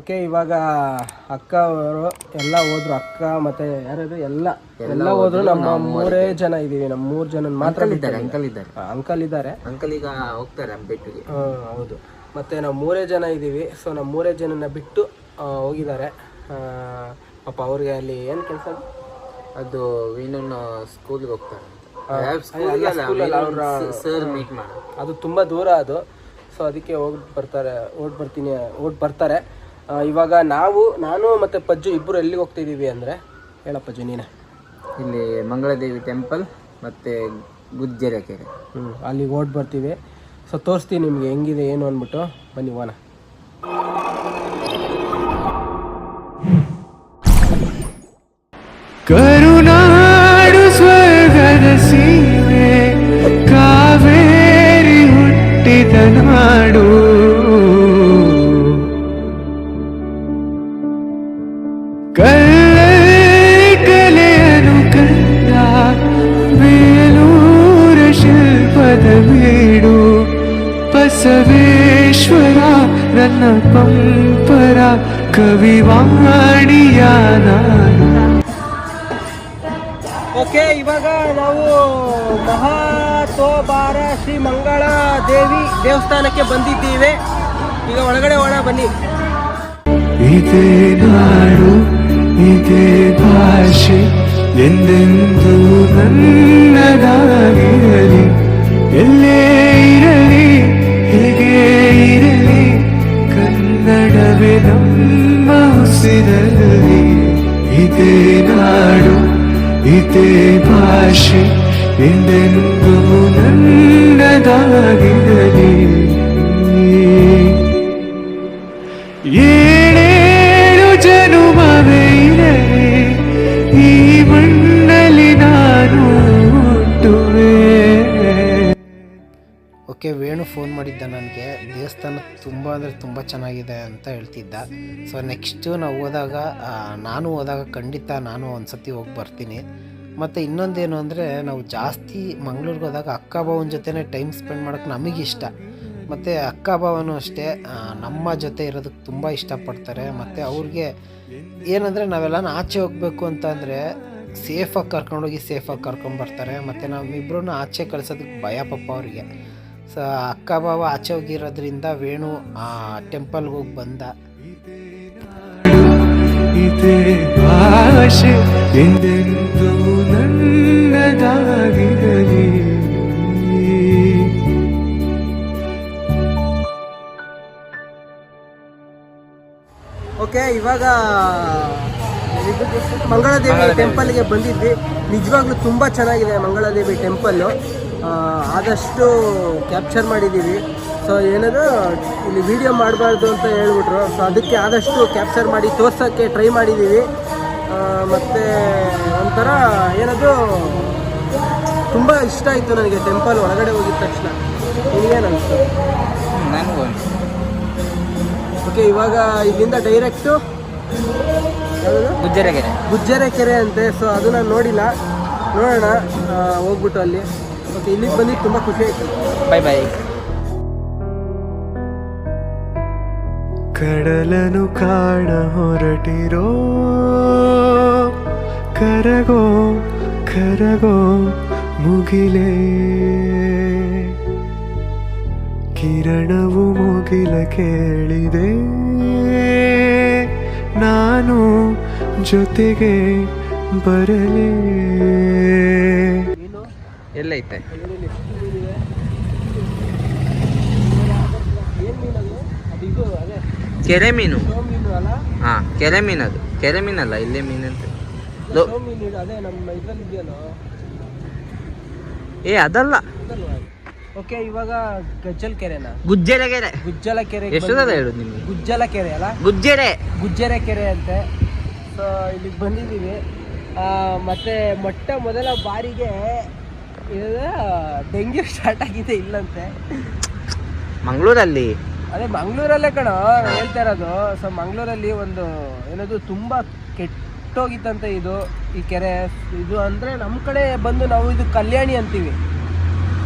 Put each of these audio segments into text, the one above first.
Okay ಇವಾಗ ಅಕ್ಕ ಅವರು ಎಲ್ಲ ಹೋದ್ರು. ಅಕ್ಕ ಮತ್ತೆ ಯಾರು ಎಲ್ಲ. ಎಲ್ಲ ಹೋದ್ರು. ನಮ್ಮ ಮೂರೇ ಜನ ಇದೀವಿ ನಮ್ಮ ಮೂರ್ ಜನ ಮಾತ್ರ ಇದ್ದಾರೆ ಅಂಕಲ್ ಇದ್ದಾರೆ. ಅಂಕಲ್ ಇದ್ದಾರೆ. ಅಂಕಲ್ ಈಗ ಹೋಗ್ತಾರೆ ಬಿಟ್ಟು ಹೌದು. ಮತ್ತೆ ನಾವು ಮೂರೇ ಜನ ಇದ್ದೀವಿ. ಸೊ ನಮ್ಮ ಮೂರೇ ಜನನ ಬಿಟ್ಟು ಹೋಗಿದ್ದಾರೆ. ಪಾಪ ಅವ್ರಿಗೆ ಅಲ್ಲಿ ಏನು ಕೆಲಸ ಅದು? ವೀಣನ್ ಸ್ಕೂಲ್ಗೆ ಹೋಗ್ತಾರೆ ಅವ್ರ- ಸರ್ ಮೀಟ್ ಮಾಡ ಅದು ತುಂಬ ದೂರ ಅದು. ಸೊ ಅದಕ್ಕೆ ಹೋಗಿ ಬರ್ತಾರೆ ಓಟ್ ಬರ್ತೀನಿ ಓಟ್ ಬರ್ತಾರೆ. ಇವಾಗ ನಾವು ನಾನು ಮತ್ತೆ ಪಜ್ಜು ಇಬ್ಬರು ಎಲ್ಲಿಗೆ ಹೋಗ್ತಿದ್ದೀವಿ ಅಂದರೆ? ಹೇಳಪ್ಪ ಪಜ್ಜು ನೀನೆ. ಇಲ್ಲಿ ಮಂಗಳದೇವಿ ಟೆಂಪಲ್ ಮತ್ತು ಗುಜ್ಜೆರೆ ಕೆರೆ ಹ್ಞೂ ಅಲ್ಲಿಗೆ ಓಡ್ ಬರ್ತೀವಿ. ಸೊ ತೋರಿಸ್ತೀನಿ ನಿಮಗೆ ಹೆಂಗಿದೆ ಏನು ಅಂದ್ಬಿಟ್ಟು. ಬನ್ನಿ ಹೋಗೋಣ. ಕವಿವಾಣಿಯ ನಾನು ಓಕೆ, ಇವಾಗ ನಾವು ಮಹಾತೋಬಾರ ಶ್ರೀ ಮಂಗಳ ದೇವಿ ದೇವಸ್ಥಾನಕ್ಕೆ ಬಂದಿದ್ದೀವಿ. ಈಗ ಒಳಗಡೆ ಒಣ ಬನ್ನಿ. ಇದೇ ನಾಡು, ಇದೇ ಭಾಷೆ, ಎಂದೆಂದು ನನ್ನದಾಗಿರಲಿ. ಎಲ್ಲೇ ಇರಲಿ ಉಸಿರಲಿ ಇದೇ ನಾಡು ಇದೇ ಭಾಷೆ ಎಂದೆಂದು ನನ್ನದಾಗಿರಲಿ ಓಕೆ ವೇಣು ಫೋನ್ ಮಾಡಿದ್ದ ನನಗೆ, ದೇವಸ್ಥಾನ ತುಂಬ ಅಂದರೆ ತುಂಬ ಚೆನ್ನಾಗಿದೆ ಅಂತ ಹೇಳ್ತಿದ್ದ. ಸೊ ನೆಕ್ಸ್ಟು ನಾವು ಹೋದಾಗ ನಾನು ಹೋದಾಗ ಖಂಡಿತ ನಾನು ಒಂದು ಸತಿ ಹೋಗಿ ಬರ್ತೀನಿ. ಮತ್ತು ಇನ್ನೊಂದೇನು ಅಂದರೆ, ನಾವು ಜಾಸ್ತಿ ಮಂಗ್ಳೂರಿಗೆ ಹೋದಾಗ ಅಕ್ಕ ಭಾವನ ಜೊತೆನೇ ಟೈಮ್ ಸ್ಪೆಂಡ್ ಮಾಡೋಕ್ಕೆ ನಮಗಿಷ್ಟ ಮತ್ತು ಅಕ್ಕ ಭಾವನೂ ಅಷ್ಟೇ ನಮ್ಮ ಜೊತೆ ಇರೋದಕ್ಕೆ ತುಂಬ ಇಷ್ಟಪಡ್ತಾರೆ. ಮತ್ತು ಅವ್ರಿಗೆ ಏನಂದರೆ ನಾವೆಲ್ಲ ಆಚೆ ಹೋಗಬೇಕು ಅಂತ ಅಂದರೆ ಸೇಫಾಗಿ ಕರ್ಕೊಂಡೋಗಿ ಸೇಫಾಗಿ ಕರ್ಕೊಂಬರ್ತಾರೆ ಮತ್ತು ನಮ್ಮಿಬ್ರು ಆಚೆ ಕಳಿಸೋದಕ್ಕೆ ಭಯ ಪಪ್ಪ ಅವರಿಗೆ. ಸೊ ಅಕ್ಕ ಬಾವ ಆಚೆ ಹೋಗಿರೋದ್ರಿಂದ ವೇಣು ಆ ಟೆಂಪಲ್ಗೆ ಹೋಗಿ ಬಂದ. ಓಕೆ ಇವಾಗ ಮಂಗಳದೇವಿ ಟೆಂಪಲ್ಗೆ ಬಂದಿದ್ವಿ. ನಿಜವಾಗ್ಲೂ ತುಂಬ ಚೆನ್ನಾಗಿದೆ ಮಂಗಳಾದೇವಿ ಟೆಂಪಲ್ಲು ಆದಷ್ಟು ಕ್ಯಾಪ್ಚರ್ ಮಾಡಿದ್ದೀವಿ. ಸೊ ಏನದು ಇಲ್ಲಿ ವಿಡಿಯೋ ಮಾಡಬಾರ್ದು ಅಂತ ಹೇಳ್ಬಿಟ್ರು. ಸೊ ಅದಕ್ಕೆ ಆದಷ್ಟು ಕ್ಯಾಪ್ಚರ್ ಮಾಡಿ ತೋರ್ಸೋಕ್ಕೆ ಟ್ರೈ ಮಾಡಿದ್ದೀವಿ. ಮತ್ತು ಒಂಥರ ಏನದು ತುಂಬ ಇಷ್ಟ ಆಯಿತು ನನಗೆ ಟೆಂಪಲ್ ಒಳಗಡೆ ಹೋಗಿದ ತಕ್ಷಣ. ಅನಿಸ್ತು ನನಗೂ ಓಕೆ ಇವಾಗ ಇಲ್ಲಿಂದ ಡೈರೆಕ್ಟು ಗುಜ್ಜರೆ ಗುಜ್ಜೆರೆ ಕೆರೆ ಗುಜ್ಜರೆ ಕೆರೆ ಅಂತೆ. ಸೊ ಅದು ನಾನು ನೋಡಿಲ್ಲ. ನೋಡೋಣ. ಹೋಗ್ಬಿಟ್ಟು ಅಲ್ಲಿ. ಓಕೆ ಇಲ್ಲಿಗೆ ಬಂದಿದ್ದು ತುಂಬ ಖುಷಿ ಆಯಿತು ಬೈ ಬೈ ಕಡಲನು ಕಾಣ ಹೊರಟಿರೋ. ಕರಗೋ ಕರಗೋ ಮುಗಿಲೆ. ಕಿರಣವು ಮುಗಿಲ ಕೇಳಿದೆ. ನಾನು ಜೊತೆಗೆ ಬರಲೇ. ಎಲ್ಲೈತೆ ಕೆರೆ ಅದು ಇದು ಅದೇ ಕೆರೆ ಮೀನು ಮೀನು ಹಾ ಕೆರೆ ಮೀನಲ್ಲ ಇಲ್ಲೇ ಮೀನು ಅದೇ ಇದೆಯಲ್ಲ ಏ ಅದಲ್ಲ. ಓಕೆ ಇವಾಗ ಗಜ್ಜಲ್ ಕೆರೆನಾ? ಗುಜ್ಜೆರೆ ಕೆರೆ. ಗುಜ್ಜಲ ಕೆರೆ ಎಷ್ಟದ ಹೇಳುದು ನಿಮ್ಗೆ? ಗುಜ್ಜಲ ಕೆರೆ ಅಲ್ಲ? ಗುಜ್ಜೆರೆ. ಗುಜ್ಜರೆ ಕೆರೆ ಅಂತೆ. ಸೊ ಇಲ್ಲಿಗೆ ಬಂದಿದ್ದೀವಿ. ಮತ್ತೆ ಮೊಟ್ಟ ಮೊದಲ ಬಾರಿಗೆ ಡೆಂಗ್ಯೂ ಸ್ಟಾರ್ಟ್ ಆಗಿದೆ ಇಲ್ಲಂತೆ. ಮಂಗಳೂರಲ್ಲಿ? ಅದೇ ಮಂಗಳೂರಲ್ಲೇ ಕಣ ಹೇಳ್ತಾ ಇರೋದು. ಸೊ ಮಂಗಳೂರಲ್ಲಿ ಒಂದು ಏನದು ತುಂಬ ಕೆಟ್ಟೋಗಿತ್ತಂತೆ ಇದು ಈ ಕೆರೆ. ಇದು ಅಂದರೆ ನಮ್ಮ ಕಡೆ ಬಂದು ನಾವು ಇದು ಕಲ್ಯಾಣಿ ಅಂತೀವಿ.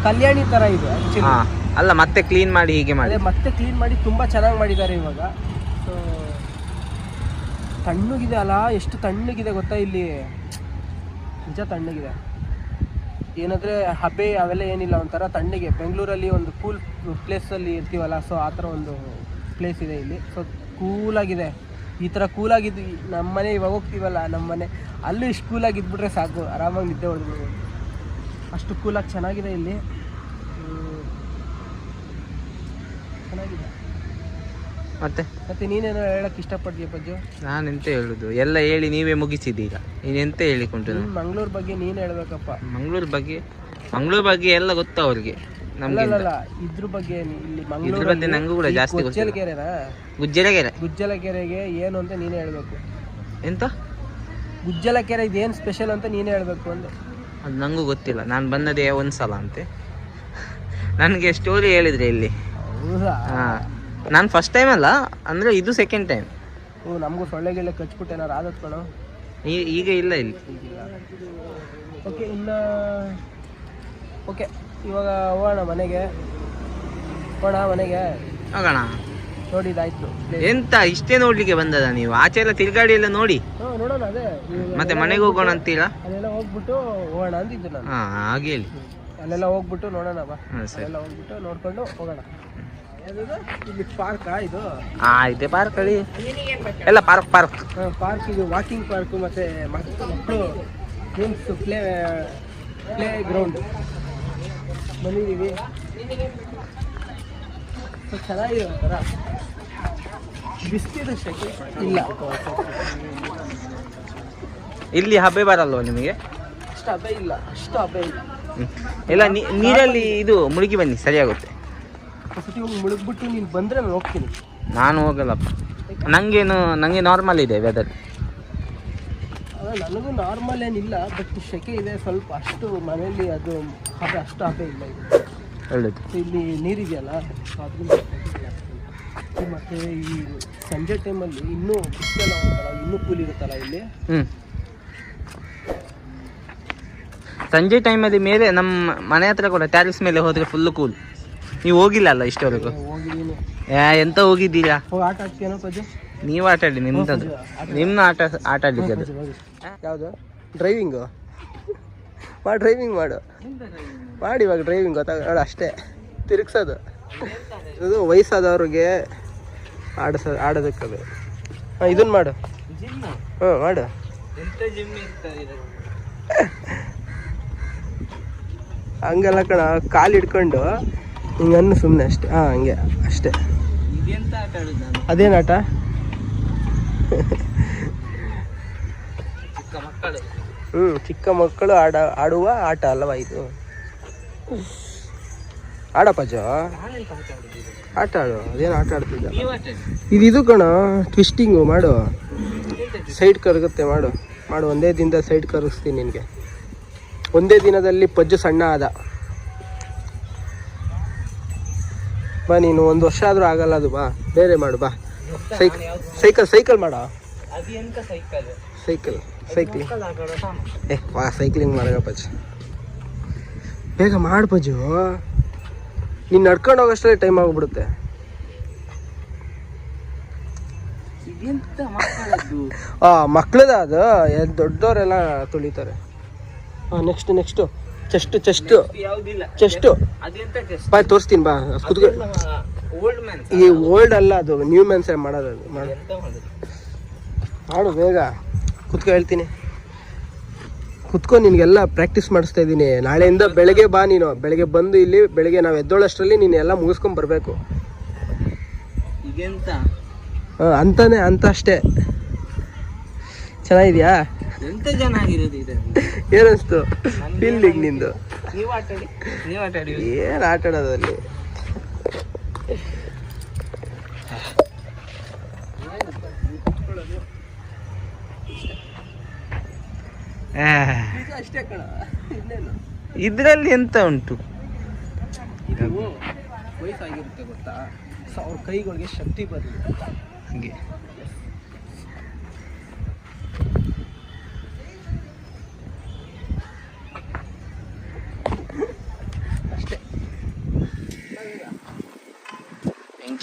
ಕಲ್ಯಾಣಿ ಥರ ಇದು ಆ್ಯಕ್ಚುಲಿ ಅಲ್ಲ ಮತ್ತೆ ಕ್ಲೀನ್ ಮಾಡಿ ಹೀಗೆ ಮಾಡಿ. ಮತ್ತೆ ಕ್ಲೀನ್ ಮಾಡಿ ತುಂಬ ಚೆನ್ನಾಗಿ ಮಾಡಿದ್ದಾರೆ ಇವಾಗ. ಸೊ ತಣ್ಣಗಿದೆ ಅಲ್ಲ ಎಷ್ಟು ತಣ್ಣಗಿದೆ ಗೊತ್ತಾ ಇಲ್ಲಿ? ನಿಜ ತಣ್ಣಗಿದೆ. ಏನಂದರೆ ಹಬೆ ಅವೆಲ್ಲ ಏನಿಲ್ಲ, ಒಂಥರ ತಣ್ಣಗೆ. ಬೆಂಗಳೂರಲ್ಲಿ ಒಂದು ಕೂಲ್ ಪ್ಲೇಸಲ್ಲಿ ಇರ್ತೀವಲ್ಲ ಸೊ ಆ ಥರ ಒಂದು ಪ್ಲೇಸ್ ಇದೆ ಇಲ್ಲಿ. ಸೊ ಕೂಲಾಗಿದೆ ಈ ಥರ ಕೂಲಾಗಿದ್ದು ನಮ್ಮ ಮನೆ ಇವಾಗ ಹೋಗ್ತೀವಲ್ಲ ನಮ್ಮ ಮನೆ, ಅಲ್ಲೂ ಇಷ್ಟು ಕೂಲಾಗಿ ಇದ್ಬಿಟ್ರೆ ಸಾಕು. ಆರಾಮಾಗಿ ನಿದ್ದೆ ಹೊಡೆದ್ಬಿಡ್ಬೋದು ಅಷ್ಟು ಕೂಲಾಗಿ ಚೆನ್ನಾಗಿದೆ ಇಲ್ಲಿ. ಚೆನ್ನಾಗಿದೆ. ಮತ್ತೆ? ಮತ್ತೆ ನೀನೇನೋ ಹೇಳಕ್ ಇಷ್ಟಪಡ್ತೀಯ ಪಜ್ಜು? ಎಂತ ಹೇಳುದು? ಎಲ್ಲ ಹೇಳಿ ನೀವೇ ಮುಗಿಸಿದ್ದೀಗ ನೀನೆಂತ ಹೇಳಿಕೊಂಡು? ನೀನ್ ಮಂಗಳೂರು ಬಗ್ಗೆ ನೀನೇ ಹೇಳ್ಬೇಕಪ್ಪ. ಮಂಗಳೂರು ಬಗ್ಗೆ? ಮಂಗಳೂರು ಬಗ್ಗೆ ಎಲ್ಲ ಗೊತ್ತು ಅವ್ರಿಗೆ ನಮ್ಗೆ ಅಲ್ಲ, ಇದ್ರ ಬಗ್ಗೆ ಇಲ್ಲಿ ಮಂಗಳೂರು ಬಗ್ಗೆ ನಂಗೂ ಕೂಡ ಜಾಸ್ತಿ ಗೊತ್ತಿಲ್ಲ. ಗುಜ್ಜಲಕೆರೆನಾ ಗುಜ್ಜಲ ಗುಜ್ಜಲಕೆರೆಗೆ ಏನು ಅಂತ ನೀನೇ ಹೇಳ್ಬೇಕು. ಎಂತ? ಗುಜ್ಜಲಕೆರೆ ಇದೇನು ಸ್ಪೆಷಲ್ ಅಂತ ನೀನೇ ಹೇಳ್ಬೇಕು ಅಂದೆ. ಅದು ನಂಗೂ ಗೊತ್ತಿಲ್ಲ. ನಾನು ಬಂದದೇ ಒಂದ್ಸಲ ಅಂತೆ. ನನಗೆ ಸ್ಟೋರಿ ಹೇಳಿದ್ರೆ ಇಲ್ಲಿ. ಹೌದಾ? ಹಾ. ನಾನು ಫಸ್ಟ್ ಟೈಮ್ ಅಲ್ಲ ಅಂದ್ರೆ ಇದು ಸೆಕೆಂಡ್ ಟೈಮ್ ಓ ನಮಗೂ ಸೊಳ್ಳೆ ಗಿಳ್ಳೆ ಕಚ್ಬಿಟ್ಟು ಏನಾರು ಆದತ್ ಕಣೋ ಈಗ ಇಲ್ಲ ಇಲ್ಲಿ. ಓಕೆ ಇನ್ನು ಓಕೆ ಇವಾಗ ಹೋಗೋಣ ಮನೆಗೆ. ಹೋಗೋಣ ಮನೆಗೆ. ಹೋಗೋಣ. ನೋಡಿದಾಯ್ತು ಎಂತ ಇಷ್ಟೇ ನೋಡ್ಲಿಕ್ಕೆ ಬಂದದ ನೀವು? ಆಚೆ ಎಲ್ಲ ತಿರ್ಗಾಡಿ ಎಲ್ಲ ನೋಡಿ. ನೋಡೋಣ ಅದೇ. ಮತ್ತೆ ಮನೆಗೆ ಹೋಗೋಣ ಅಂತೀರಾ? ಅಲ್ಲೆಲ್ಲ ಹೋಗ್ಬಿಟ್ಟು ಹೋಗೋಣ ಅಂತಿದ್ದು ನಾನು. ಹಾ ಹಾಗೆ ಹೇಳಿ. ಅಲ್ಲೆಲ್ಲ ಹೋಗ್ಬಿಟ್ಟು ನೋಡೋಣ ಬಾ. ಅಲ್ಲೆಲ್ಲ ಹೋಗ್ಬಿಟ್ಟು ನೋಡ್ಕೊಂಡು ಹೋಗೋಣ? ಇಲ್ಲಿ ಪಾರ್ಕಾ ಇದು? ಆ ಇದೆ ಪಾರ್ಕ್ ಅಲ್ಲಿ. ಎಲ್ಲ ಪಾರ್ಕ್ ಪಾರ್ಕ್ ಪಾರ್ಕ್ ಇದು ವಾಕಿಂಗ್ ಪಾರ್ಕ್ ಮತ್ತೆ ಮಕ್ಕಳು ಗೇಮ್ಸ್ ಪ್ಲೇ ಪ್ಲೇ ಗ್ರೌಂಡ್ ಬಂದಿದ್ದೀವಿ. ಸೊ ಚೆನ್ನಾಗಿದೆ ಒಂಥರ. ಬಿಸ್ತಿದೆ ಶೆಕೆ ಇಲ್ಲ. ಇಲ್ಲಿ ಹಬ್ಬೆ ಬರಲ್ವ ನಿಮಗೆ? ಅಷ್ಟು ಹಬ್ಬ ಇಲ್ಲ. ಅಷ್ಟು ಹಬ್ಬ ಇಲ್ಲ ನೀ- ನೀರಲ್ಲಿ ಇದು ಮುಳುಗಿ ಬನ್ನಿ ಸರಿಯಾಗುತ್ತೆ. ಸತಿ ಹೋಗಿ ಮುಳುಗ್ಬಿಟ್ಟು ನೀನು ಬಂದರೆ ನಾನು ಹೋಗ್ತೀನಿ. ನಾನು ಹೋಗಲ್ಲಪ್ಪ ನಂಗೇನು ನನಗೆ ನಾರ್ಮಲ್ ಇದೆ ವೆದರ್ ನನಗೂ ನಾರ್ಮಲ್ ಏನಿಲ್ಲ ಬಟ್ ಶೆಕೆ ಇದೆ ಸ್ವಲ್ಪ. ಅಷ್ಟು ಮನೆಯಲ್ಲಿ ಅದು ಹಬ್ಬ ಅಷ್ಟು ಹಬ್ಬ ಇಲ್ಲ ಇದು. ಒಳ್ಳೇದು. ಇಲ್ಲಿ ನೀರಿದೆಯಲ್ಲ ಅದರಿಂದ ಮತ್ತು ಈ ಸಂಜೆ ಟೈಮಲ್ಲಿ ಇನ್ನೂ ಬಿಸಿಲೆಲ್ಲ ಹೋಗ್ತಲ್ಲ ಇನ್ನೂ ಕೂಲ್ ಇರುತ್ತಲ್ಲ ಇಲ್ಲಿ? ಹ್ಞೂ ಸಂಜೆ ಟೈಮಲ್ಲಿ ಮೇಲೆ ನಮ್ಮ ಮನೆ ಹತ್ರ ಕೂಡ ಟ್ಯಾರಿಸ್ ಮೇಲೆ ಹೋದರೆ ಫುಲ್ ಕೂಲ್ ನೀವು ಹೋಗಿಲ್ಲ ಅಲ್ಲ ಇಷ್ಟವರೆಗೂ? ಹೋಗಿದ್ದೀನಿ ಎಂತ ಹೋಗಿದ್ದೀರಾ? ಹೋಗಿ ಆಟ ಪಜ್ಜು ನೀವು ಆಟ ಆಡಿ ನಿಮ್ದು ನಿಮ್ಮ ಆಟ ಆಟ ಆಡ್ಲಿಕ್ಕೆ ಅದು ಯಾವುದು? ಡ್ರೈವಿಂಗು? ಮಾಡಿ ಡ್ರೈವಿಂಗ್ ಮಾಡು. ಮಾಡಿ ಇವಾಗ ಡ್ರೈವಿಂಗ್ ಗೊತ್ತಾಗ ನೋಡು ಅಷ್ಟೇ. ತಿರುಗ್ಸೋದು. ಇದು ವಯಸ್ಸಾದವ್ರಿಗೆ ಆಡಿಸ ಆಡೋದಕ್ಕದು ಹಾಂ ಇದನ್ನು ಮಾಡು. ಹ್ಞೂ ಮಾಡು. ಹಂಗೆಲ್ಲ ಕಣ ಕಾಲು ಹಿಡ್ಕೊಂಡು ಹಿಂಗೆ ಅನ್ನು ಸುಮ್ಮನೆ ಅಷ್ಟೇ. ಹಾಂ ಹಂಗೆ, ಅಷ್ಟೇ. ಅದೇನಾಟ? ಹ್ಞೂ ಚಿಕ್ಕ ಮಕ್ಕಳು ಆಡ, ಆಡುವ ಆಟ ಅಲ್ಲವಾ ಇದು? ಆಡಪ್ಪ ನಾನೆಂತ ಆಟ ಆಡು, ಅದೇನು ಆಟ ಆಡ್ತಿದ್ದ ಇದು ಇದು ಕಣ ಟ್ವಿಸ್ಟಿಂಗು ಮಾಡು. ಸೈಡ್ ಕರಗುತ್ತೆ, ಮಾಡು. ಮಾಡು, ಒಂದೇ ದಿನದ ಸೈಡ್ ಕರಗಿಸ್ತೀನಿ ನಿನಗೆ. ಒಂದೇ ದಿನದಲ್ಲಿ ಪಜ್ಜು ಸಣ್ಣ ಆದ. ಬಾ, ನೀನು ಒಂದು ವರ್ಷ ಆದರೂ ಆಗಲ್ಲ ಅದು, ಬಾ. ಬೇರೆ ಮಾಡು, ಬಾ. ಸೈಕ್ ಸೈಕಲ್ ಸೈಕಲ್ ಮಾಡ. Cycle cycle. ಸೈಕ್ಲಿಂಗ್ ಏ ವಾ ಸೈಕ್ಲಿಂಗ್ ಮಾಡ ಬೇಗ ಮಾಡು ಪಜ್ಜು ನೀನು ನಡ್ಕೊಂಡು ಹೋಗೋಷ್ಟರಲ್ಲಿ ಟೈಮ್ ಆಗಿಬಿಡುತ್ತೆ. ಹಾಂ ಮಕ್ಳದ ಅದು ದೊಡ್ಡವರೆಲ್ಲ ತುಳಿತಾರೆ. ಹಾಂ next next chest chest chest ಬಾ ತೋರಿಸ್ತೀನಿ ಬಾ. ಕುತ್ಕೊ. ಈ ಓಲ್ಡ್ ಅಲ್ಲ ಅದು ನ್ಯೂ ಮ್ಯಾನ್ಸ್ ಮಾಡೋದು ಅದು? ಮಾಡು. ಬೇಗ. ಕುತ್ಕೊ ಹೇಳ್ತೀನಿ. ಕುತ್ಕೊ ನಿನಗೆಲ್ಲ ಪ್ರಾಕ್ಟೀಸ್ ಮಾಡಿಸ್ತಾ ಇದ್ದೀನಿ ನಾಳೆಯಿಂದ ಬೆಳಗ್ಗೆ ಬಾ ನೀನು. ಬೆಳಗ್ಗೆ ಬಂದು ಇಲ್ಲಿ ಬೆಳಗ್ಗೆ ನಾವು ಎದ್ದೋಳಷ್ಟರಲ್ಲಿ ನೀನು ಎಲ್ಲ ಮುಗಿಸ್ಕೊಂಡು ಬರಬೇಕು. ಹಾಂ ಅಂತಾನೆ ಅಂತ ಅಷ್ಟೇ. ಚೆನ್ನಾಗಿದ್ಯಾ? ಎಂತ ಚೆನ್ನಾಗಿರೋದು ಇದು? ಏನನ್ಸ್ತು ಫೀಲ್ಡಿಂಗ್ ನಿಂದು. ನೀವು ಆಟ ಆಡಿ ನೀವು ಆಟ ಆಡಿ ಏನು ಆಟ ಆಡೋದಲ್ಲಿ ಇದ್ರಲ್ಲಿ ಎಂತ ಉಂಟು? ವಯಸ್ಸಾಗಿರುತ್ತೆ ಗೊತ್ತಾ? ಅವ್ರ ಕೈಗಳಿಗೆ ಶಕ್ತಿ ಬರಲಿ. ಹಂಗೆ.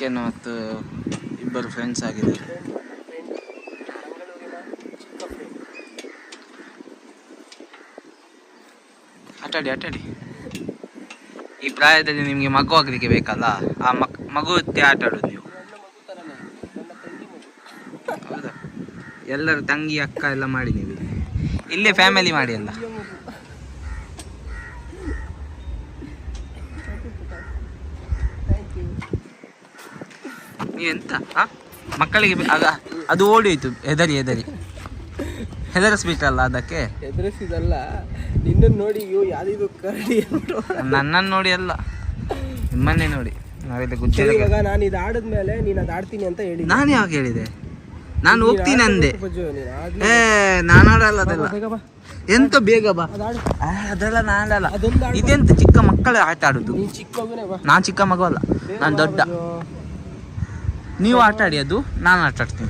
ಕಿಚನ್ ಮತ್ತು ಇಬ್ಬರು ಫ್ರೆಂಡ್ಸ್ ಆಗಿದೆ. ಆಟಾಡಿ ಆಟಾಡಿ. ಈ ಪ್ರಾಯದಲ್ಲಿ ನಿಮಗೆ ಮಗು ಆಗಲಿಕ್ಕೆ ಬೇಕಲ್ಲ? ಆ ಮಕ್, ಮಗು ಆಟ ಆಡೋದು ನೀವು. ಹೌದಾ? ಎಲ್ಲರೂ ತಂಗಿ, ಅಕ್ಕ ಎಲ್ಲ ಮಾಡಿ ನೀವು ಇಲ್ಲೇ. ಫ್ಯಾಮಿಲಿ ಮಾಡಿ ಅಲ್ಲ? ಆ? ಮಕ್ಕಳಿಗೆ ಬೆ- ಆಗ ಅದು ಓಡಿ ಹೋಯ್ತು. ಹೆದರಿ ಹೆದರಿ. ಹೆದರಿಸ್ಬಿಟ್ರಲ್ಲ ಅದಕ್ಕೆ? ಹೆದರಿಸಿದಲ್ಲ ನಿನ್ನನ್ನು ನೋಡಿ ಅಯ್ಯೋ ಯಾವ್ದಿದು ಕರಡಿ ಅಂದ್ರು. ನನ್ನನ್ನು ನೋಡಿ ಅಲ್ಲ ನಿಮ್ಮನ್ನೇ ನೋಡಿ. ನಾವೆಲ್ಲ ಇವಾಗ ನಾನು ಇದು ಆಡಿದ್ಮೇಲೆ ನೀನು ಅದು ಆಡ್ತೀನಿ ಅಂತ ಹೇಳಿ ನಾನು ಯಾವಾಗ ಹೇಳಿದೆ. ನಾನು ಹೋಗ್ತೀನಿ ಅಂದೆ. ನೀನು. ಏ ನಾನು ಆಡಲ್ಲ ಅದೆಲ್ಲ. ಬೇಗ ಬಾ. ಎಂತ ಬೇಗ ಬಾ? ಅದು ಆಡು. ಆ, ಅದೆಲ್ಲ ನಾನಲ್ಲ ಅದೊಂದು ಆಡು ಇದೆಂತ ಚಿಕ್ಕ ಮಕ್ಕಳು ಆಟ ಆಡುದು? ನೀನು ಚಿಕ್ಕ ಮಗುನೇ ಬಾ. ನಾನು ಚಿಕ್ಕ ಮಗು ಅಲ್ಲ. ನಾನು ದೊಡ್ಡ. ನೀವು ಆಟ ಆಡಿ ಅದು ನಾನು ಆಟ ಆಡ್ತೀನಿ.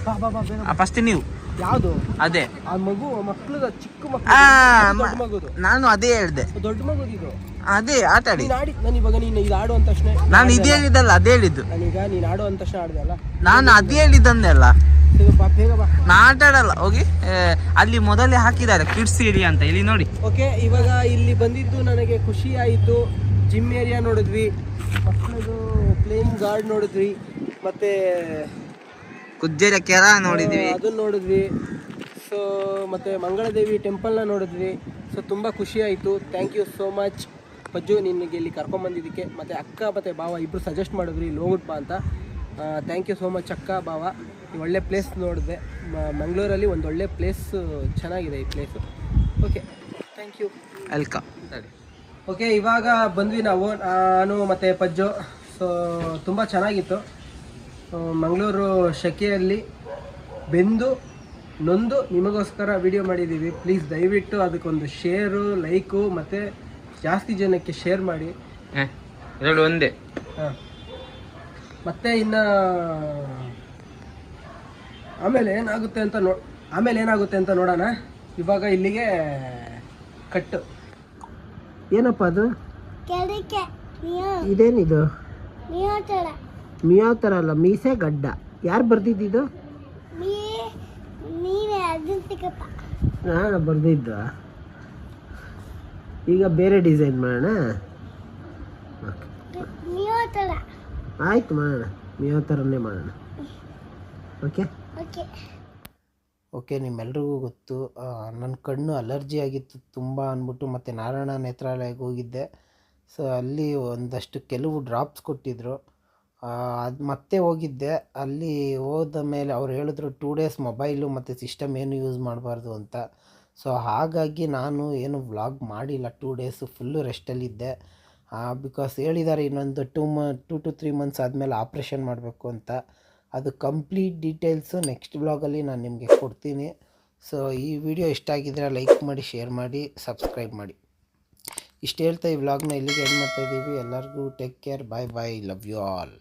ಫಸ್ಟ್ ನೀವು. ಯಾವುದು? ಅದೇ. ಆ ಮಗು ಮಕ್ಳದ ಚಿಕ್ಕ ಆ, ಮಕ್ಕಳು ಮ- ದೊಡ್ಡ ಮಗುದು. ನಾನು ಅದೇ ಹೇಳಿದೆ. ದೊಡ್ಡ ಮಗುದಿದು ಅದೇ ಆಟ ಆಡಿ. ನೀನು ಆಡಿ ನಾನು ಇವಾಗ ನೀನು ಇದು ಆಡು ತಕ್ಷಣ ನಾನು ಇದೇ ಹೇಳಿದ್ದಲ್ಲ ಅದೇ ಹೇಳಿದ್ದು. ನಾನೀಗ ನೀನು ಆಡು ಅಂದ ತಕ್ಷಣ ಆಡ್ದೆ ಅಲ್ಲ? ನಾನು ಅದೇ ಹೇಳಿದ್ದಂದೆ ಅಲ್ಲ. ನಾ ಆಟ ಆಡಲ್ಲ ಹೋಗಿ. ಅಲ್ಲಿ ಮೊದಲೇ ಹಾಕಿದ್ದಾರೆ ಕಿಡ್ಸ್ ಏರಿಯಾ ಅಂತ. ಇಲ್ಲಿ ನೋಡಿ. ಓಕೆ ಇವಾಗ ಇಲ್ಲಿ ಬಂದಿದ್ದು ನನಗೆ ಖುಷಿ ಆಯಿತು. ಜಿಮ್ ಏರಿಯಾ ನೋಡಿದ್ವಿ. ಮಕ್ಕಳದು ಪ್ಲೇಯಿಂಗ್ ಗಾರ್ಡ್ ನೋಡಿದ್ವಿ. ಮತ್ತೆ ಕುಜ್ಜೆರ ಕೆರ ನೋಡಿದ್ವಿ. ಅದನ್ನ ನೋಡಿದ್ವಿ. ಸೊ ಮತ್ತೆ ಮಂಗಳದೇವಿ ನ ನೋಡಿದ್ವಿ. ಸೊ ತುಂಬ ಖುಷಿ ಆಯಿತು. Thank you so much Pajju ನಿನಗೆ ಇಲ್ಲಿ ಕರ್ಕೊಂಬಂದಿದ್ದಕ್ಕೆ ಮತ್ತು ಅಕ್ಕ ಮತ್ತು ಬಾವ ಇಬ್ರು ಸಜೆಸ್ಟ್ ಮಾಡಿದ್ರು ಇಲ್ಲಿ ಹೋಗ್ಬಿಟ್ ಬಾ ಅಂತ. ಥ್ಯಾಂಕ್ ಯು ಸೋ ಮಚ್ ಅಕ್ಕ ಬಾವ ಒಳ್ಳೆ ಪ್ಲೇಸ್ ನೋಡಿದೆ. ಮಂಗಳೂರಲ್ಲಿ ಒಂದು ಒಳ್ಳೆ ಪ್ಲೇಸ್ ಚೆನ್ನಾಗಿದೆ ಈ place okay thank you welcome okay ಇವಾಗ ಬಂದ್ವಿ ನಾವು. ನಾನು ಮತ್ತು ಪಜ್ಜು. ಸೊ ತುಂಬ ಚೆನ್ನಾಗಿತ್ತು. ಮಂಗಳೂರು ಶಕೆಯಲ್ಲಿ ಬೆಂದು ನೊಂದು ನಿಮಗೋಸ್ಕರ ವಿಡಿಯೋ ಮಾಡಿದ್ದೀವಿ. ಪ್ಲೀಸ್ ದಯವಿಟ್ಟು ಅದಕ್ಕೊಂದು ಶೇರು ಲೈಕು ಮತ್ತು ಜಾಸ್ತಿ ಜನಕ್ಕೆ ಶೇರ್ ಮಾಡಿ. ಎರಡು ಒಂದೇ. ಹಾಂ. ಮತ್ತೆ ಇನ್ನು ಆಮೇಲೆ ಏನಾಗುತ್ತೆ ಅಂತ ನೋ ಆಮೇಲೆ ಏನಾಗುತ್ತೆ ಅಂತ ನೋಡೋಣ. ಇವಾಗ ಇಲ್ಲಿಗೆ ಕಟ್ಟು. ಏನಪ್ಪ ಅದು? ಕೆಳಕ್ಕೆ ನೀವು ಇದೇನಿದು? ನೀವು ತರ ಮಿಯಾವ್ ಥರ ಅಲ್ಲ ಮೀಸೆ ಗಡ್ಡ. ಯಾರು ಬರ್ದಿದ್ದಿದ್ದು ಸಿಗಪ್ಪ ನಾನು ಬರ್ದಿದ್ದ. ಈಗ ಬೇರೆ ಡಿಸೈನ್ ಮಾಡೋಣ? ಆಯ್ತು ಮಾಡೋಣ. ಮಿಯಾವ್ ಥರನೇ ಮಾಡೋಣ. ಓಕೆ? ಓಕೆ. ಓಕೆ ನಿಮ್ಮೆಲ್ರಿಗೂ ಗೊತ್ತು ನನ್ನ ಕಣ್ಣು ಅಲರ್ಜಿ ಆಗಿತ್ತು ತುಂಬ ಅಂದ್ಬಿಟ್ಟು ಮತ್ತು ನಾರಾಯಣ ನೇತ್ರಾಲಯಕ್ಕೆ ಹೋಗಿದ್ದೆ. ಸೊ ಅಲ್ಲಿ ಒಂದಷ್ಟು ಕೆಲವು ಡ್ರಾಪ್ಸ್ ಕೊಟ್ಟಿದ್ದರು ಅದು ಮತ್ತೆ ಹೋಗಿದ್ದೆ. ಅಲ್ಲಿ ಹೋದ ಮೇಲೆ ಅವ್ರು ಹೇಳಿದ್ರು ಟೂ ಡೇಸ್ ಮೊಬೈಲು ಮತ್ತು ಸಿಸ್ಟಮ್ ಏನು ಯೂಸ್ ಮಾಡಬಾರ್ದು ಅಂತ. ಸೊ ಹಾಗಾಗಿ ನಾನು ಏನು ವ್ಲಾಗ್ ಮಾಡಿಲ್ಲ. ಟೂ ಡೇಸು ಫುಲ್ಲು ರೆಸ್ಟಲ್ಲಿದ್ದೆ ಬಿಕಾಸ್ ಹೇಳಿದ್ದಾರೆ ಇನ್ನೊಂದು ಟೂ ಮ ಟೂ ಟು ತ್ರೀ ಮಂತ್ಸ್ ಆದಮೇಲೆ ಆಪ್ರೇಷನ್ ಮಾಡಬೇಕು ಅಂತ. ಅದು ಕಂಪ್ಲೀಟ್ ಡೀಟೇಲ್ಸು ನೆಕ್ಸ್ಟ್ ವ್ಲಾಗಲ್ಲಿ ನಾನು ನಿಮಗೆ ಕೊಡ್ತೀನಿ. ಸೊ ಈ ವಿಡಿಯೋ ಇಷ್ಟ ಆಗಿದ್ದರೆ ಲೈಕ್ ಮಾಡಿ ಶೇರ್ ಮಾಡಿ ಸಬ್ಸ್ಕ್ರೈಬ್ ಮಾಡಿ. ಇಷ್ಟು ಹೇಳ್ತಾ ಈ ವ್ಲಾಗ್ನ ಇಲ್ಲಿಗೆ ಎಂಡ್ ಮಾಡ್ತಾ ಇದ್ದೀವಿ ಎಲ್ಲರಿಗೂ take care bye bye love you all